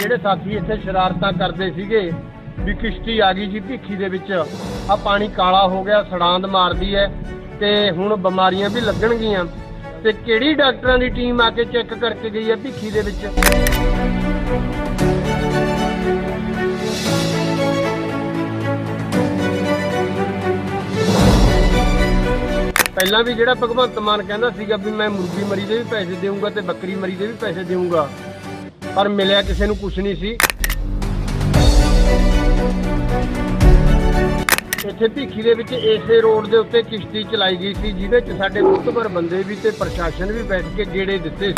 ਜਿਹੜੇ ਸਾਥੀ ਇੱਥੇ ਸ਼ਰਾਰਤਾਂ ਕਰਦੇ ਸੀਗੇ, ਵੀ ਕਿਸ਼ਤੀ ਆ ਗਈ ਜੀ ਭੀਖੀ ਦੇ ਵਿੱਚ। ਆ ਪਾਣੀ ਕਾਲਾ ਹੋ ਗਿਆ, ਸੜਾਂਦ ਮਾਰਦੀ ਹੈ ਤੇ ਹੁਣ ਬਿਮਾਰੀਆਂ ਵੀ ਲੱਗਣਗੀਆਂ। ਤੇ ਕਿਹੜੀ ਡਾਕਟਰਾਂ ਦੀ ਟੀਮ ਆ ਕੇ ਚੈੱਕ ਕਰਕੇ ਗਈ ਹੈ ਭੀਖੀ ਦੇ ਵਿੱਚ? ਪਹਿਲਾਂ ਵੀ ਜਿਹੜਾ ਭਗਵੰਤ ਮਾਨ ਕਹਿੰਦਾ ਸੀਗਾ ਵੀ ਮੈਂ ਮੁਰਗੀ ਮਰੀ ਦੇ ਵੀ ਪੈਸੇ ਦੇਊਂਗਾ ਤੇ ਬੱਕਰੀ ਮਰੀ ਦੇ ਵੀ ਪੈਸੇ ਦੇਊਂਗਾ। ਪਰ ਮਿਲਿਆ ਕਿਸੇ ਨੂੰ ਕੁਝ ਨਹੀਂ ਸੀ। ਇੱਥੇ ਭੀਖੀ ਦੇ ਵਿੱਚ ਏਸੇ ਰੋਡ ਦੇ ਉੱਤੇ ਕਿਸ਼ਤੀ ਚਲਾਈ ਗਈ ਸੀ, ਜਿਹਦੇ 'ਚ ਸਾਡੇ ਮੁਖਤਬਰ ਬੰਦੇ ਵੀ ਤੇ ਪ੍ਰਸ਼ਾਸਨ ਵੀ ਬੈਠ ਕੇ ਗੇੜੇ ਦਿੱਤੇ ਸੀ।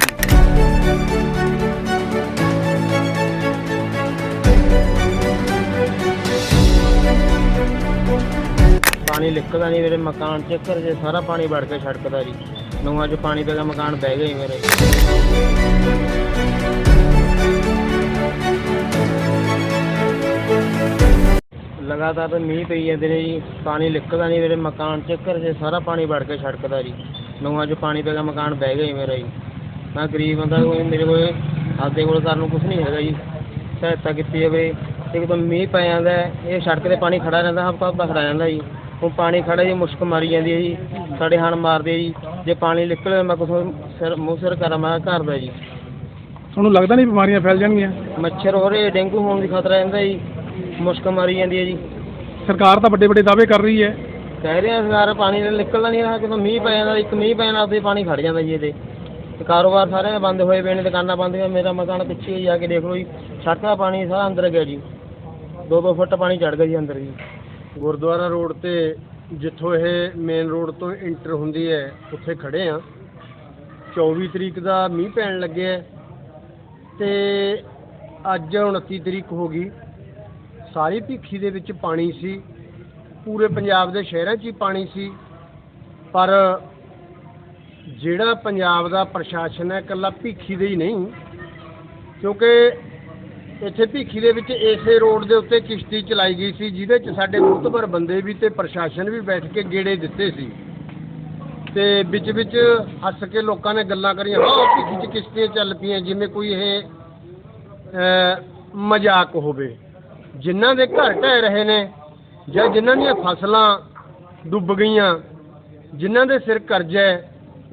ਪਾਣੀ ਲਿਕਦਾ ਨਹੀਂ ਮੇਰੇ, ਮਕਾਨ ਚ ਘਰ ਜੇ ਸਾਰਾ ਪਾਣੀ ਵੜ ਕੇ ਛੜਕਦਾ ਜੀ। ਨੂੰਹਾਂ ਚ ਪਾਣੀ ਪੈ ਗਿਆ ਮਕਾਨ ਬਹਿ ਗਿਆ ਮੇਰੇ। ਲਗਾਤਾਰ ਮੀਂਹ ਪਈ ਜਾਂਦੇ ਨੇ ਜੀ ਪਾਣੀ ਲਿਕਦਾ ਨਹੀਂ ਮੇਰੇ ਮਕਾਨ ਚ ਘਰ ਜੇ ਸਾਰਾ ਪਾਣੀ ਵੜ ਕੇ ਛੜਕਦਾ ਜੀ। ਨੂੰਹਾਂ ਚ ਪਾਣੀ ਪੈ ਗਿਆ ਮਕਾਨ ਬਹਿ ਗਿਆ ਜੀ ਮੇਰਾ ਜੀ। ਮੈਂ ਗਰੀਬ ਬੰਦਾ ਕੋਈ ਮੇਰੇ ਕੋਲ ਆਪਦੇ ਕੋਲ ਕਰਨ ਨੂੰ ਕੁਝ ਨਹੀਂ ਹੈਗਾ ਜੀ। ਸਹਾਇਤਾ ਕੀਤੀ ਜਾਵੇ ਇੱਕ ਤਾਂ ਮੀਂਹ ਪੈ ਜਾਂਦਾ ਇਹ ਸੜਕ ਤੇ ਪਾਣੀ ਖੜਾ ਰਹਿੰਦਾ ਹਫ਼ਤਾ ਹਫ਼ਤਾ ਖੜਾ ਰਹਿੰਦਾ ਜੀ। ਹੁਣ ਪਾਣੀ ਖੜਾ ਜੀ ਮੁਸ਼ਕ ਮਾਰੀ ਜਾਂਦੀ ਹੈ ਜੀ ਸਾਡੇ ਹਣ ਮਾਰਦੇ ਜੀ। ਜੇ ਪਾਣੀ ਨਿਕਲੇ ਮੈਂ ਕੁਛ ਸਿਰ ਮੂੰਹ ਸਿਰ ਕਰਾਂ ਮੈਂ ਘਰ ਦਾ ਜੀ। ਤੁਹਾਨੂੰ ਲੱਗਦਾ ਨਹੀਂ ਬਿਮਾਰੀਆਂ ਫੈਲ ਜਾਣਗੀਆਂ? ਮੱਛਰ ਹੋ ਰਹੇ ਡੇਂਗੂ ਹੋਣ ਦੀ ਖਤਰਾ ਰਹਿੰਦਾ ਜੀ। ਮੁਸ਼ਕ ਮਾਰੀ ਜਾਂਦੀ ਹੈ ਜੀ। ਸਰਕਾਰ ਤਾਂ ਵੱਡੇ ਵੱਡੇ ਦਾਅਵੇ ਕਰ ਰਹੀ ਹੈ। ਕਹਿ ਰਹੇ ਆ ਸਰਕਾਰ ਪਾਣੀ ਨਿਕਲਦਾ ਨਹੀਂ ਰਿਹਾ ਕਿਉਂਕਿ ਮੀਂਹ ਪੈ ਜਾਂਦਾ ਇੱਕ ਮੀਂਹ ਪੈਣ ਨਾਲ ਤੇ ਪਾਣੀ ਖੜ ਜਾਂਦਾ ਜੀ ਇਹਦੇ। ਤੇ ਕਾਰੋਬਾਰ ਸਾਰੇ ਬੰਦ ਹੋਏ ਪਏ ਨੇ ਦੁਕਾਨਾਂ ਬੰਦ ਹੋਈਆਂ ਮੇਰਾ ਮਕਾਨ ਪਿੱਛੇ ਹੀ ਜਾ ਕੇ ਦੇਖ ਲਓ ਜੀ ਸੜਕ ਦਾ ਪਾਣੀ ਸਾਰਾ ਅੰਦਰ ਗਿਆ ਜੀ। ਦੋ ਦੋ ਫੁੱਟ ਪਾਣੀ ਚੜ ਗਿਆ ਜੀ ਅੰਦਰ ਜੀ। ਗੁਰਦੁਆਰਾ ਰੋਡ ਤੇ ਜਿੱਥੋਂ ਇਹ ਮੇਨ ਰੋਡ ਤੋਂ ਇੰਟਰ ਹੁੰਦੀ ਹੈ ਉੱਥੇ ਖੜੇ ਆ 24 ਤਰੀਕ ਦਾ ਮੀਂਹ ਪੈਣ ਲੱਗਿਆ ਹੈ। ਤੇ ਅੱਜ 29 ਤਰੀਕ ਹੋ ਗਈ। ਸਾਰੀ ਭੀਖੀ ਦੇ ਵਿੱਚ ਪਾਣੀ ਸੀ। ਪੂਰੇ ਪੰਜਾਬ ਦੇ ਸ਼ਹਿਰਾਂ 'ਚ ਹੀ ਪਾਣੀ ਸੀ। ਪਰ ਜਿਹੜਾ ਪੰਜਾਬ ਦਾ ਪ੍ਰਸ਼ਾਸਨ ਹੈ, ਇਕੱਲਾ ਭੀਖੀ ਦੇ ਹੀ ਨਹੀਂ। ਕਿਉਂਕਿ ਇੱਥੇ ਭੀਖੀ ਦੇ ਵਿੱਚ ਏਸੇ ਰੋਡ ਦੇ ਉੱਤੇ ਕਿਸ਼ਤੀ ਚਲਾਈ ਗਈ ਸੀ, ਜਿਹਦੇ 'ਚ ਸਾਡੇ ਮੁਖਤਬਰ ਬੰਦੇ ਵੀ ਤੇ ਪ੍ਰਸ਼ਾਸਨ ਵੀ ਬੈਠ ਕੇ ਗੇੜੇ ਦਿੱਤੇ ਸੀ। ਤੇ ਵਿੱਚ ਵਿੱਚ ਹੱਸ ਕੇ ਲੋਕਾਂ ਨੇ ਗੱਲਾਂ ਕਰੀਆਂ ਹਾਂ ਭੀਖੀ 'ਚ ਕਿਸ਼ਤੀਆਂ ਚੱਲ ਪਈਆਂ, ਜਿਵੇਂ ਕੋਈ ਇਹ ਮਜ਼ਾਕ ਹੋਵੇ। ਜਿਨ੍ਹਾਂ ਦੇ ਘਰ ਢਹਿ ਰਹੇ ਨੇ ਜਾਂ ਜਿਨ੍ਹਾਂ ਦੀਆਂ ਫਸਲਾਂ ਡੁੱਬ ਗਈਆਂ, ਜਿਨ੍ਹਾਂ ਦੇ ਸਿਰ ਕਰਜ਼ਾ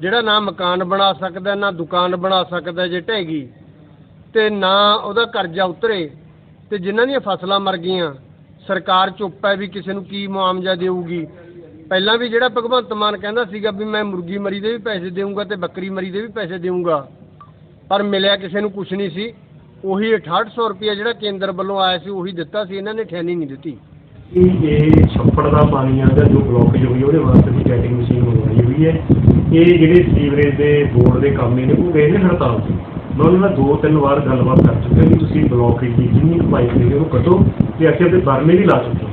ਜਿਹੜਾ ਨਾ ਮਕਾਨ ਬਣਾ ਸਕਦਾ, ਨਾ ਦੁਕਾਨ ਬਣਾ ਸਕਦਾ, ਜੇ ਢਹਿ ਗਈ ਤੇ ਨਾ ਉਹਦਾ ਕਰਜ਼ਾ ਉਤਰੇ, ਤੇ ਜਿਨ੍ਹਾਂ ਦੀਆਂ ਫਸਲਾਂ ਮਰ ਗਈਆਂ, ਸਰਕਾਰ ਚੁੱਪ ਹੈ ਵੀ ਕਿਸੇ ਨੂੰ ਕੀ ਮੁਆਵਜ਼ਾ ਦੇਊਗੀ? ਪਹਿਲਾਂ ਵੀ ਜਿਹੜਾ ਭਗਵੰਤ ਮਾਨ ਕਹਿੰਦਾ ਸੀਗਾ ਵੀ ਮੈਂ ਮੁਰਗੀ ਮਰੀ ਦੇ ਵੀ ਪੈਸੇ ਦੇਊਂਗਾ ਤੇ ਬੱਕਰੀ ਮਰੀ ਦੇ ਵੀ ਪੈਸੇ ਦੇਊਂਗਾ, ਪਰ ਮਿਲਿਆ ਕਿਸੇ ਨੂੰ ਕੁਝ ਨਹੀਂ ਸੀ। ਉਹੀ 6800 ਰੁਪਇਆ ਜਿਹੜਾ ਕੇਂਦਰ ਵੱਲੋਂ ਆਇਆ ਸੀ ਉਹੀ ਦਿੱਤਾ ਸੀ ਇਹਨਾਂ ਨੇ ਠੈਨੀ ਨਹੀਂ ਦਿੱਤੀ। ਇਹ ਛੱਪੜ ਦਾ ਪਾਣੀ ਆਉਂਦਾ ਜੋ ਬਲੋਕੇਜ ਹੋਈ ਉਹਦੇ ਵਾਸਤੇ ਦੀ ਕੈਟਿੰਗ ਮਸ਼ੀਨ ਮੰਗਵਾਈ ਹੋਈ ਹੈ। ਇਹ ਜਿਹੜੇ ਸੀਵਰੇਜ ਦੇ ਬੋਰਡ ਦੇ ਕੰਮ ਨੇ ਉਹ ਗਏ ਨੇ ਹੜਤਾਲ ਤੇ। ਮੈਂ ਉਹਨਾਂ ਨਾਲ ਦੋ ਤਿੰਨ ਵਾਰ ਗੱਲਬਾਤ ਕਰ ਚੁੱਕਿਆ ਕਿ ਤੁਸੀਂ ਬਲੋਕੇਜ ਦੀ ਜਿੰਨੀ ਪਾਈਪ ਨੇ ਉਹ ਕੱਢੋ ਤੇ ਅਸੀਂ ਆਪਣੇ ਬਰਮੇ ਵੀ ਲਾ ਚੁੱਕੇ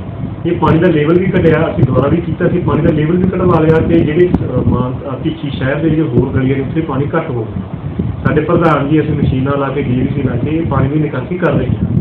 ਇਹ ਪਾਣੀ ਦਾ ਲੈਵਲ ਵੀ ਘਟਿਆ ਅਸੀਂ ਦੁਬਾਰਾ ਵੀ ਕੀਤਾ ਸੀ ਪਾਣੀ ਦਾ ਲੈਵਲ ਵੀ ਕਢਵਾ ਲਿਆ ਤੇ ਜਿਹੜੇ ਅਹ, ਮਾਨ ਸ਼ਹਿਰ ਦੇ ਜਿਹੜੇ ਹੋਰ ਗਲੀਆਂ ਨੇ ਉੱਥੇ ਪਾਣੀ ਘੱਟ ਹੋ ਗਿਆ। ਸਾਡੇ ਪ੍ਰਧਾਨ ਜੀ ਅਸੀਂ ਮਸ਼ੀਨਾਂ ਲਾ ਕੇ ਡੀਵੀਸੀ ਲਾ ਕੇ ਪਾਣੀ ਦੀ ਨਿਕਾਸੀ ਕਰ ਰਹੇ ਹਾਂ